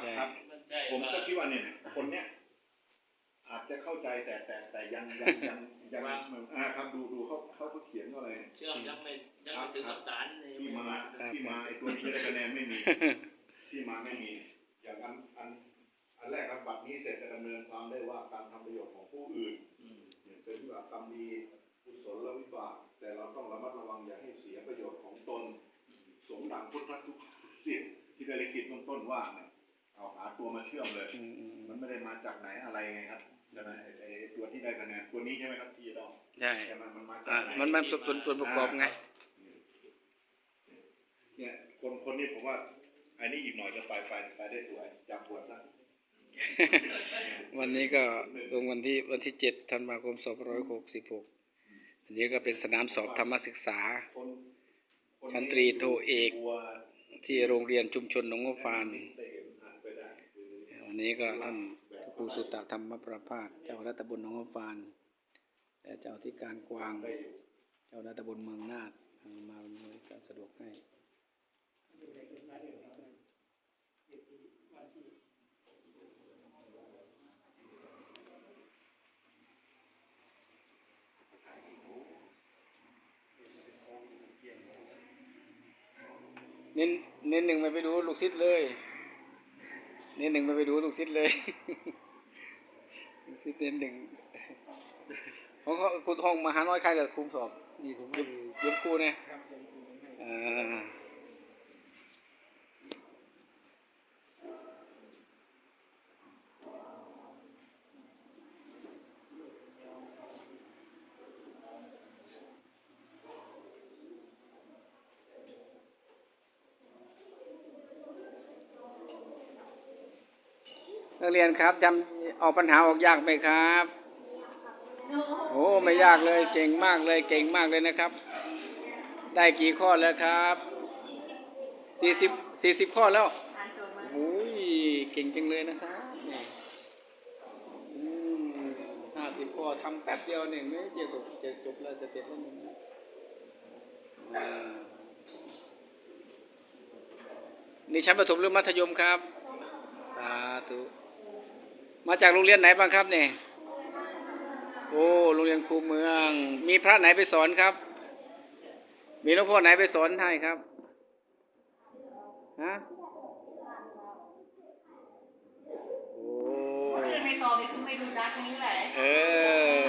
ใช่ครับใช่ผมก็คิดว่าเนี่ยคนเนี้ยอาจจะเข้าใจแต่แต่แต่ยังยังยังยังอ่าครับดูดูเขาเขาก็เขียนว่าอะไรเชื่อมยังไม่ยังไม่ถึงกับฐานเลยที่มาที่มาไอ้ตัวที่ไม่ได้คะแนนไม่มี ที่มาไม่มี อย่างอันอันอันแรกครับบัตรนี้เสร็จจะดำเนินความได้ว่าการทำประโยชน์ของผู้อื่นอืมเนี่ยเป็นวิบากกรรมดีกุศลและวิบาก แต่เราต้องระมัดระวังอย่าให้เสียประโยชน์ของตน สมดังพุทธทุกสิทธิ์ที่ได้ลิขิตเบื้องต้นว่าเนี่ย เอาหาตัวมาเชื่อมเลย อืมอืมมันไม่ได้มาจากไหนอะไรไงครับใช่ไหมไอ้ไอ้ตัวที่ได้คะแนนตัวนี้ใช่ไหมครับที่จะต้องใช่ใช่ไหมมันมาจาอ่ากไหนมันมันส่วนส่วนส่วนประกอบไง เนี่ยคนคนนี้ผมว่าไอ้นี่อีกหน่อยจะไปไปไปได้สวยจับบวชซะวันนี้ก็ลงวันที่วันที่เจ็ดธันวาคมสองร้อยหกสิบหกอันนี้ก็เป็นสนามสอบธรรมศึกษา คนคชั้นตรีโทเอก กลัวที่โรงเรียนชุมชนหนองงฟาน ได้เห็นอ่านไปได้คื อวันนี้ก็ท่านครูสุตตะธรรมประภาสเจ้ารัตบุญหนองงฟานและเจ้าที่การกวางได้อยู่เจ้ารัตบุญเมืองนาฏมาอำนวยการสะดวกให้เน้นเน้นหนึ่งไม่ไปดูลูกศิษย์เลยเน้นหนึ่งไม่ไปดูลูกศิษย์เลยลูกศิษย์เน้นหนึ่งของเขาคุณห้องมหาน้อยใครแต่คุมสอบนี่ผมยุบยุบครูเนี่ยอ่า นักเรียนครับจำออกปัญหาออกยากไหมครับโอ้ไม่ยากเลยเก่งมากเลยเก่งมากเลยนะครับ ได้กี่ข้อแล้วครับสี่สิบสี่สิบข้อแล้วโอ้ยเก่งจังเลยนะครับห้าสิบข้อทำแป๊บเดียวหนึ่งไม่จะจบจะจบแล้วจะเสร็จแล้วหนึ่งนี่ชั้นประถมหรือมัธยมครับสาธุ มาจากโรงเรียนไหนบ้างครับเนี่ยโอ้โรงเรียนครูเมือง มีพระไหนไปสอนครับ มีหลวงพ่อไหนไปสอนให้ครับฮะโอ้ยไม่ตอบไปคือไม่ดูจักนี้แหละเออ